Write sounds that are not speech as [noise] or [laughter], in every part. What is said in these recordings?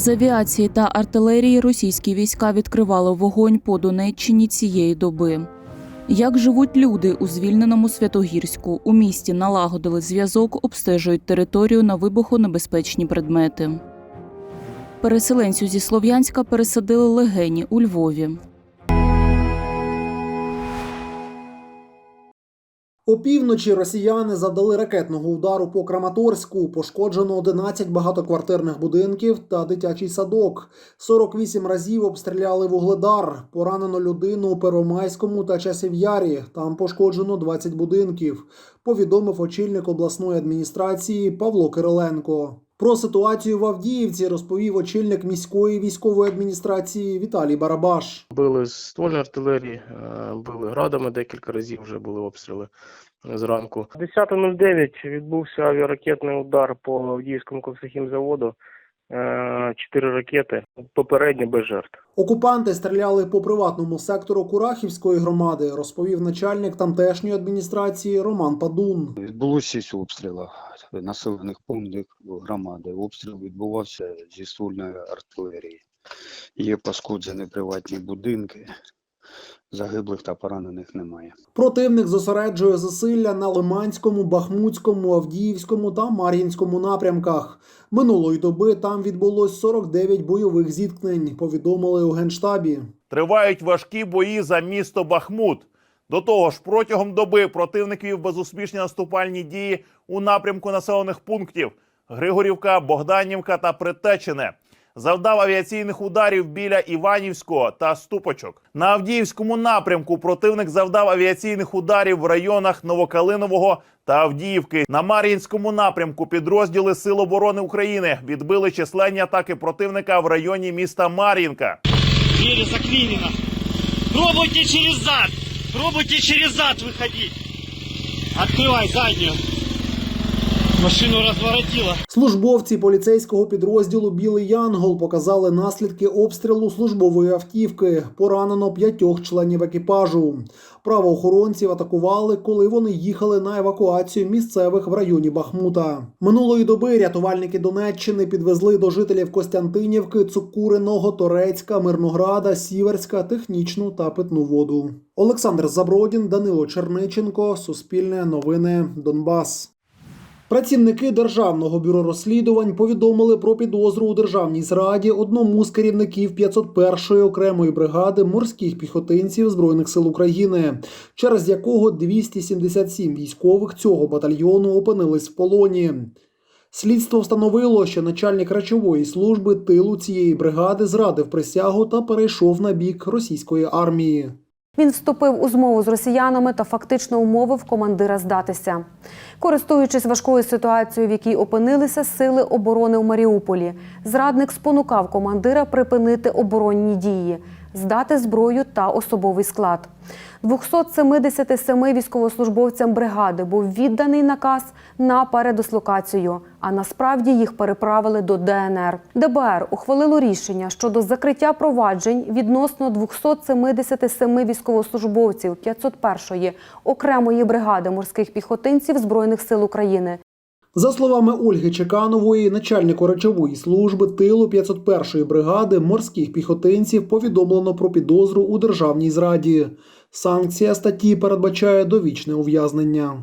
З авіації та артилерії російські війська відкривали вогонь по Донеччині цієї доби. Як живуть люди у звільненому Святогірську? У місті налагодили зв'язок, обстежують територію на вибухонебезпечні предмети. Переселенцю зі Слов'янська пересадили легені у Львові. Опівночі росіяни завдали ракетного удару по Краматорську. Пошкоджено 11 багатоквартирних будинків та дитячий садок. 48 разів обстріляли вугледар. Поранено людину у Первомайському та Часів'ярі. Там пошкоджено 20 будинків. Повідомив очільник обласної адміністрації Павло Кириленко. Про ситуацію в Авдіївці розповів очільник міської військової адміністрації Віталій Барабаш. Били з ствольної артилерії, е, били градами декілька разів вже були обстріли зранку. 10.09 відбувся авіаракетний удар по Авдіївському ковсохімзаводу. Е, Чотири ракети, попередньо без жертв. Окупанти стріляли по приватному сектору Курахівської громади, розповів начальник тамтешньої адміністрації Роман Падун. Відбулося шість обстрілів населених пунктів громади. Обстріл відбувався зі сульної артилерії. Є пошкоджені приватні будинки. Загиблих та поранених немає. Противник зосереджує зусилля на Лиманському, Бахмутському, Авдіївському та Мар'їнському напрямках. Минулої доби там відбулось 49 бойових зіткнень. Повідомили у генштабі. Тривають важкі бої за місто Бахмут. До того ж, протягом доби противник вів безуспішні наступальні дії у напрямку населених пунктів Григорівка, Богданівка та Притечене. Завдав авіаційних ударів біля Іванівського та Ступочок. На Авдіївському напрямку противник завдав авіаційних ударів в районах Новокалинового та Авдіївки. На Мар'їнському напрямку підрозділи Сил оборони України відбили численні атаки противника в районі міста Мар'їнка. Двери заклинено. Пробуйте через зад. Пробуйте через зад выходить. Открывай заднюю. Машину разворотило. Службовці поліцейського підрозділу Білий Янгол показали наслідки обстрілу службової автівки. Поранено п'ятьох членів екіпажу. Правоохоронців атакували, коли вони їхали на евакуацію місцевих в районі Бахмута. Минулої доби рятувальники Донеччини підвезли до жителів Костянтинівки, Цукуриного, Торецька, Мирнограда, Сіверська технічну та питну воду. Олександр Забродін, Данило Черниченко, Суспільне новини, Донбас. Працівники Державного бюро розслідувань повідомили про підозру у державній зраді одному з керівників 501-ї окремої бригади морських піхотинців Збройних сил України, через якого 277 військових цього батальйону опинились в полоні. Слідство встановило, що начальник речової служби тилу цієї бригади зрадив присягу та перейшов на бік російської армії. Він вступив у змову з росіянами та фактично умовив командира здатися. Користуючись важкою ситуацією, в якій опинилися сили оборони у Маріуполі, зрадник спонукав командира припинити оборонні дії, здати зброю та особовий склад. 277 військовослужбовцям бригади був відданий наказ на передислокацію, а насправді їх переправили до ДНР. ДБР ухвалило рішення щодо закриття проваджень відносно 277 військовослужбовців 501-ї окремої бригади морських піхотинців Збройних сил України, За словами Ольги Чеканової, начальнику речової служби тилу 501-ї бригади морських піхотинців повідомлено про підозру у державній зраді. Санкція статті передбачає довічне ув'язнення.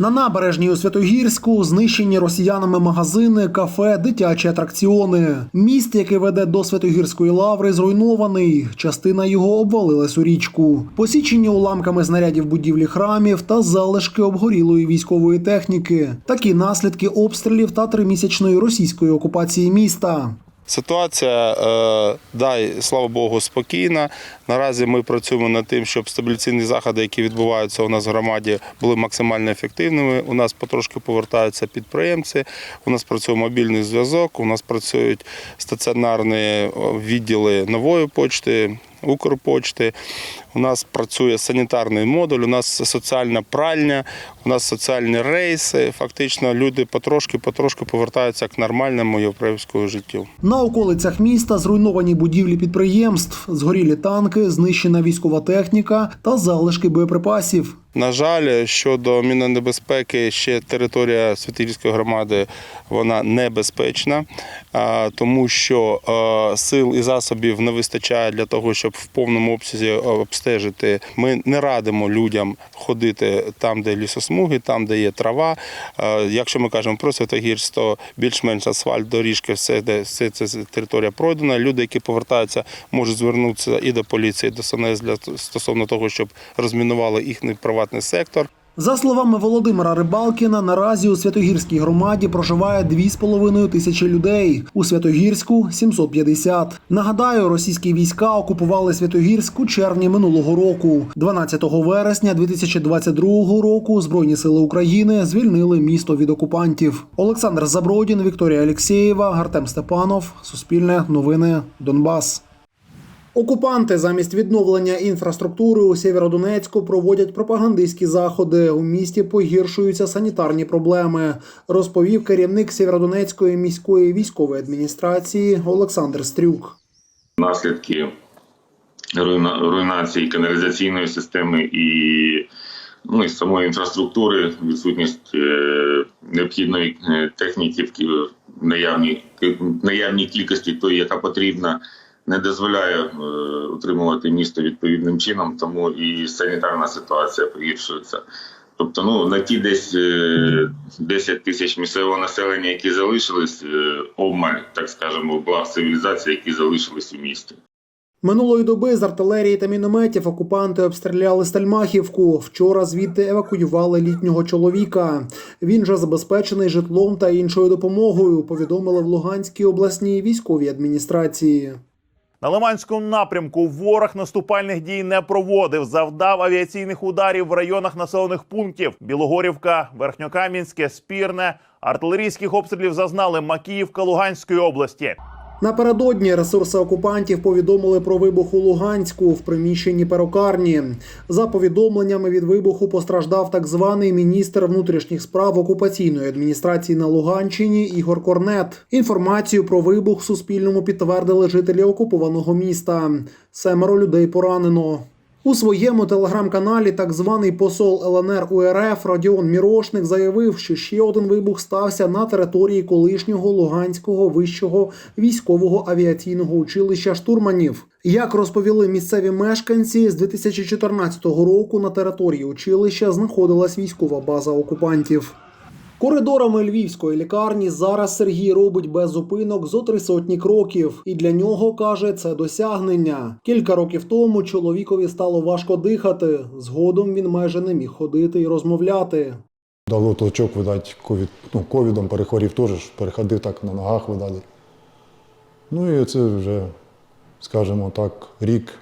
На набережній у Святогірську знищені росіянами магазини, кафе, дитячі атракціони. Міст, який веде до Святогірської лаври, зруйнований. Частина його обвалилась у річку. Посічені уламками знарядів будівлі храмів та залишки обгорілої військової техніки. Такі наслідки обстрілів та тримісячної російської окупації міста. Ситуація, е, дай слава Богу, спокійна. Наразі ми працюємо над тим, щоб стабіляційні заходи, які відбуваються у нас в громаді, були максимально ефективними. У нас потрошки повертаються підприємці. У нас працює мобільний зв'язок. У нас працюють стаціонарні відділи нової почти. Укрпочти У нас працює санітарний модуль, у нас соціальна пральня, у нас соціальні рейси. Фактично люди потрошки-потрошки повертаються к нормальному європейському життю. На околицях міста зруйновані будівлі підприємств, згорілі танки, знищена військова техніка та залишки боєприпасів. На жаль, щодо мінонебезпеки, ще територія Святигірської громади вона небезпечна, тому що сил і засобів не вистачає для того, щоб в повному обсязі обстежити. Ми не радимо людям ходити там, де лісосмуги, там, де є трава. Якщо ми кажемо про Святогірськ, то більш-менш асфальт, доріжки, все, де все це територія пройдена. Люди, які повертаються, можуть звернутися і до поліції, і до СНС для стосовно того, щоб розмінували їхній приватний сектор. За словами Володимира Рибалкіна, наразі у Святогірській громаді проживає 2,5 тисячі людей. У Святогірську 750. Нагадаю, російські війська окупували Святогірськ у червні минулого року. 12 вересня 2022 року Збройні сили України звільнили місто від окупантів. Олександр Забродін, Вікторія Алєксєєва, Артем Степанов. Суспільне новини Донбас. Окупанти замість відновлення інфраструктури у Сєвєродонецьку проводять пропагандистські заходи. У місті погіршуються санітарні проблеми, розповів керівник Сєвєродонецької міської військової адміністрації Олександр Стрюк. наслідки руйнації каналізаційної системи і, ну, і самої інфраструктури, відсутність е, необхідної е, техніки в наявній, наявній кількості тої, яка потрібна, не дозволяє е, утримувати місто відповідним чином, тому і санітарна ситуація погіршується. Тобто, ну на ті десь е, 10 тисяч місцевого населення, які залишились, е, обмаль, так скажемо, благ цивілізації, які залишились у місті. Минулої доби з артилерії та мінометів окупанти обстріляли Стальмахівку. Вчора звідти евакуювали літнього чоловіка. Він же забезпечений житлом та іншою допомогою. Повідомили в Луганській обласній військовій адміністрації. На Лиманському напрямку ворог наступальних дій не проводив, завдав авіаційних ударів в районах населених пунктів: Білогорівка, Верхньокам'янське, Спірне. Артилерійських обстрілів зазнали Макіївка Луганської області. Напередодні ресурси окупантів повідомили про вибух у Луганську в приміщенні перукарні. За повідомленнями від вибуху постраждав так званий міністр внутрішніх справ окупаційної адміністрації на Луганщині Ігор Корнет. Інформацію про вибух Суспільному підтвердили жителі окупованого міста. Семеро людей поранено. У своєму телеграм-каналі так званий посол ЛНР УРФ Радіон Мірошник заявив, що ще один вибух стався на території колишнього Луганського вищого військового авіаційного училища штурманів. Як розповіли місцеві мешканці, з 2014 року на території училища знаходилась військова база окупантів. Коридорами львівської лікарні зараз Сергій робить без зупинок зо три сотні кроків, і для нього каже це досягнення. Кілька років тому чоловікові стало важко дихати. Згодом він майже не міг ходити і розмовляти. Дало толчок, видать, ковід, ну, ковідом перехворів теж, переходив так на ногах, видали. Ну і це вже, скажімо так, рік,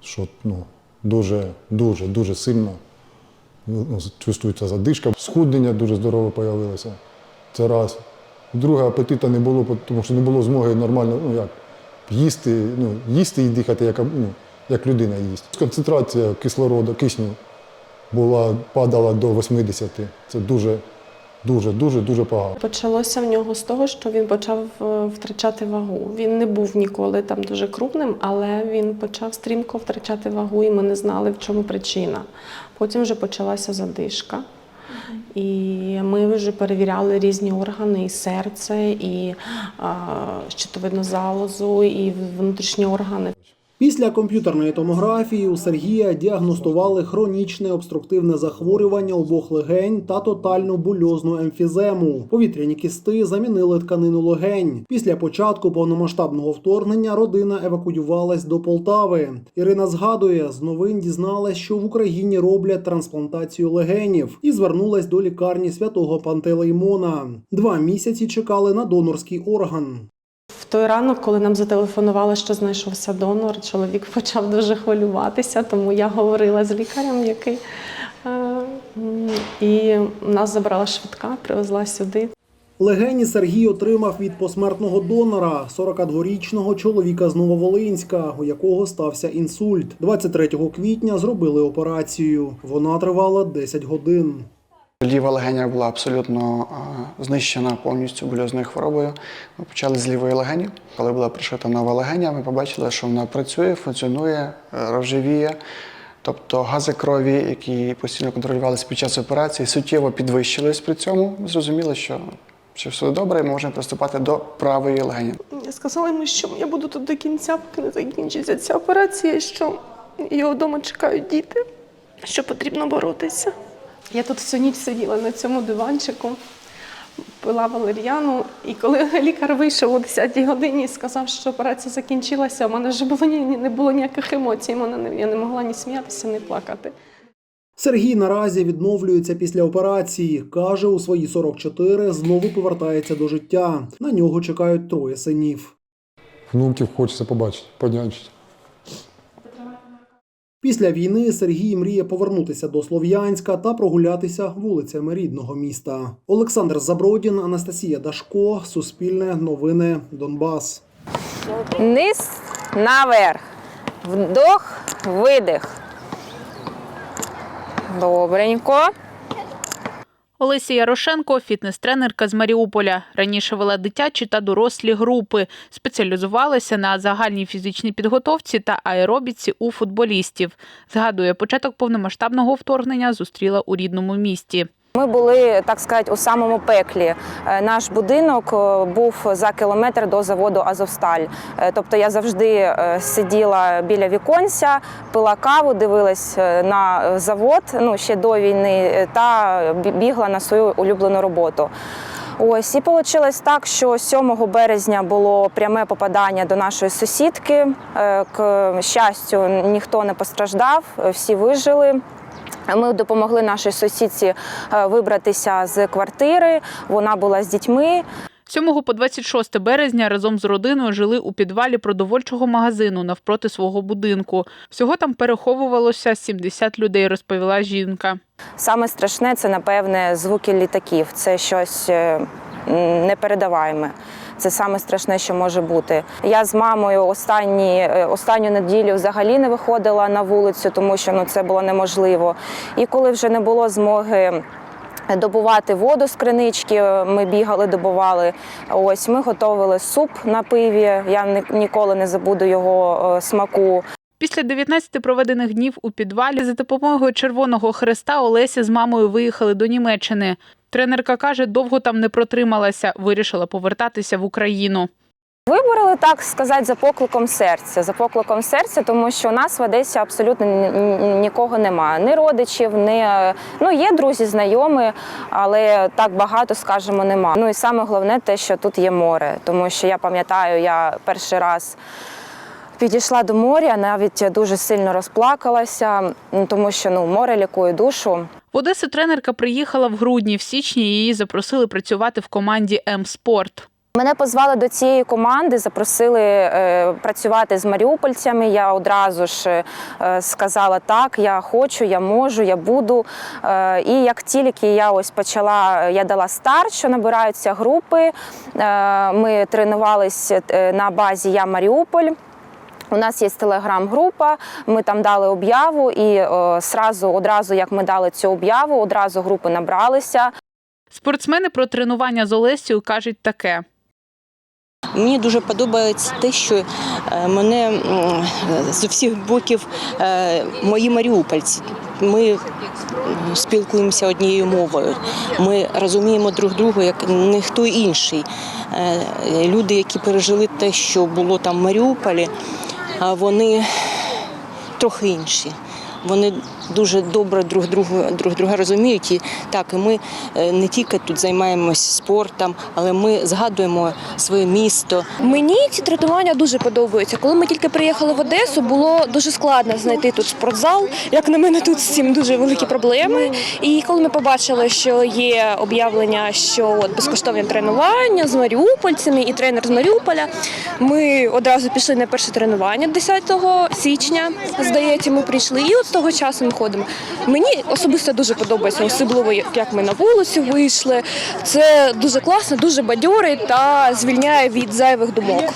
що ну, дуже, дуже, дуже сильно ну, чувствується задишка. Схуднення дуже здорове з'явилося. Це раз. Друге, апетита не було, тому що не було змоги нормально, ну як, їсти, ну, їсти і дихати, як, ну, як людина їсть. Концентрація кислороду, кисню була, падала до 80. Це дуже, дуже, дуже, дуже погано. Почалося в нього з того, що він почав е, втрачати вагу. Він не був ніколи там дуже крупним, але він почав стрімко втрачати вагу, і ми не знали, в чому причина. Потім вже почалася задишка. І ми вже перевіряли різні органи, і серце, і а, щитовидну залозу, і внутрішні органи. Після комп'ютерної томографії у Сергія діагностували хронічне обструктивне захворювання обох легень та тотальну бульозну емфізему. Повітряні кісти замінили тканину легень. Після початку повномасштабного вторгнення родина евакуювалась до Полтави. Ірина згадує, з новин дізналась, що в Україні роблять трансплантацію легенів, і звернулась до лікарні святого Пантелеймона. Два місяці чекали на донорський орган. Той ранок, коли нам зателефонували, що знайшовся донор, чоловік [laughs] почав дуже хвилюватися, тому я говорила з лікарем, який е, і нас забрала швидка, привезла сюди. Легені Сергій отримав від посмертного донора 42-річного чоловіка з Нововолинська, у якого стався інсульт. 23 квітня зробили операцію. Вона тривала 10 годин. Ліва легеня була абсолютно знищена повністю больозною хворобою. Ми почали з лівої легені. Коли була пришита нова легеня, ми побачили, що вона працює, функціонує, е, розживіє. Тобто гази крові, які постійно контролювалися під час операції, суттєво підвищились при цьому. Ми зрозуміли, що, що все добре, і можемо приступати до правої легені. Я сказала йому, що я буду тут до кінця, поки не закінчиться ця операція, що його вдома чекають діти, що потрібно боротися. Я тут всю ніч сиділа на цьому диванчику, пила валер'яну, і коли [laughs] лікар вийшов о 10-й годині і сказав, що операція закінчилася, у мене вже було ні, не було ніяких емоцій. Мене я не могла ні сміятися, ні плакати. Сергій наразі відновлюється після операції. Каже, у свої 44 знову повертається до життя. На нього чекають троє синів. Внуків хочеться побачити, подячити. Після війни Сергій мріє повернутися до Слов'янська та прогулятися вулицями рідного міста. Олександр Забродін, Анастасія Дашко, Суспільне новини Донбас. Низ наверх. Вдох, видих. Добренько. Олеся Ярошенко, фітнес-тренерка з Маріуполя. Раніше вела дитячі та дорослі групи, спеціалізувалася на загальній фізичній підготовці та аеробіці у футболістів. Згадує, початок повномасштабного вторгнення зустріла у рідному місті. Ми були, так сказати, у самому пеклі. Е, Наш будинок е, був за кілометр до заводу Азовсталь. Е, Тобто я завжди сиділа біля віконця, пила каву, дивилась на завод ну, ще до війни та бігла на свою улюблену роботу. Ось і вийшло так, що 7 березня було пряме попадання до нашої сусідки. К щастю, ніхто не постраждав, всі вижили. Ми допомогли нашій сусідці е, вибратися з квартири. Вона була з дітьми. 7 по 26 березня разом з родиною жили у підвалі продовольчого магазину навпроти свого будинку. Всього там переховувалося 70 людей, розповіла жінка. Саме страшне це, напевне, звуки літаків. Це щось е, м, непередаваєме. Це саме страшне, що може бути. Я з мамою останні, е, останню неділю взагалі не виходила на вулицю, тому що ну, це було неможливо. І коли вже не було змоги. Добувати воду з кринички, ми бігали, добували. Ось ми готували суп на пиві. Я ні- ніколи не забуду його е, смаку. Після 19 проведених днів у підвалі за допомогою Червоного Хреста Олеся з мамою виїхали до Німеччини. Тренерка каже, довго там не протрималася, вирішила повертатися в Україну. Вибрали так сказати за покликом серця. За покликом серця, тому що у нас в Одесі абсолютно ні- ні- нікого немає. Ні родичів, ні ну є друзі, знайомі, але так багато, скажімо, нема. Ну і саме головне те, що тут є море, тому що я пам'ятаю, я перший раз. Підійшла до моря, навіть дуже сильно розплакалася, тому що ну море лікує душу. В Одесу тренерка приїхала в грудні. В січні її запросили працювати в команді М-Спорт. Мене позвали до цієї команди, запросили е, працювати з маріупольцями. Я одразу ж е, сказала так, я хочу, я можу, я буду. Е, і як тільки я ось почала, я дала старт, що набираються групи. Е, ми тренувалися е, на базі Я Маріуполь. У нас є телеграм-група, ми там дали об'яву, і е, сразу, одразу, як ми дали цю об'яву, одразу групи набралися. Спортсмени про тренування з Олесією кажуть таке. Мені дуже подобається те, що е, мене з усіх боків е, мої маріупольці. Ми спілкуємося однією мовою. Ми розуміємо друг друга як ніхто інший. Люди, які пережили те, що було там в Маріуполі, вони трохи інші. Вони дуже добре друг другу друг друга розуміють. І так, і ми е, не тільки тут займаємося спортом, але ми згадуємо своє місто. Мені ці тренування дуже подобаються. Коли ми тільки приїхали в Одесу, було дуже складно знайти тут спортзал. Як на мене, тут з цим дуже великі проблеми. І коли ми побачили, що є об'явлення, що от безкоштовні тренування з маріупольцями і тренер з Маріуполя, ми одразу пішли на перше тренування 10 січня. Здається, ми прийшли. І от з того часу ми знаходимо. Мені особисто дуже подобається, особливо як ми на вулицю вийшли. Це дуже класно, дуже бадьорить та звільняє від зайвих думок.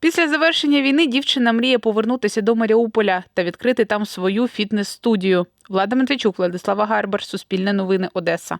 Після завершення війни дівчина мріє повернутися до Маріуполя та відкрити там свою фітнес-студію. Влада Матвійчук, Владислава Гарбар, Суспільне новини, Одеса.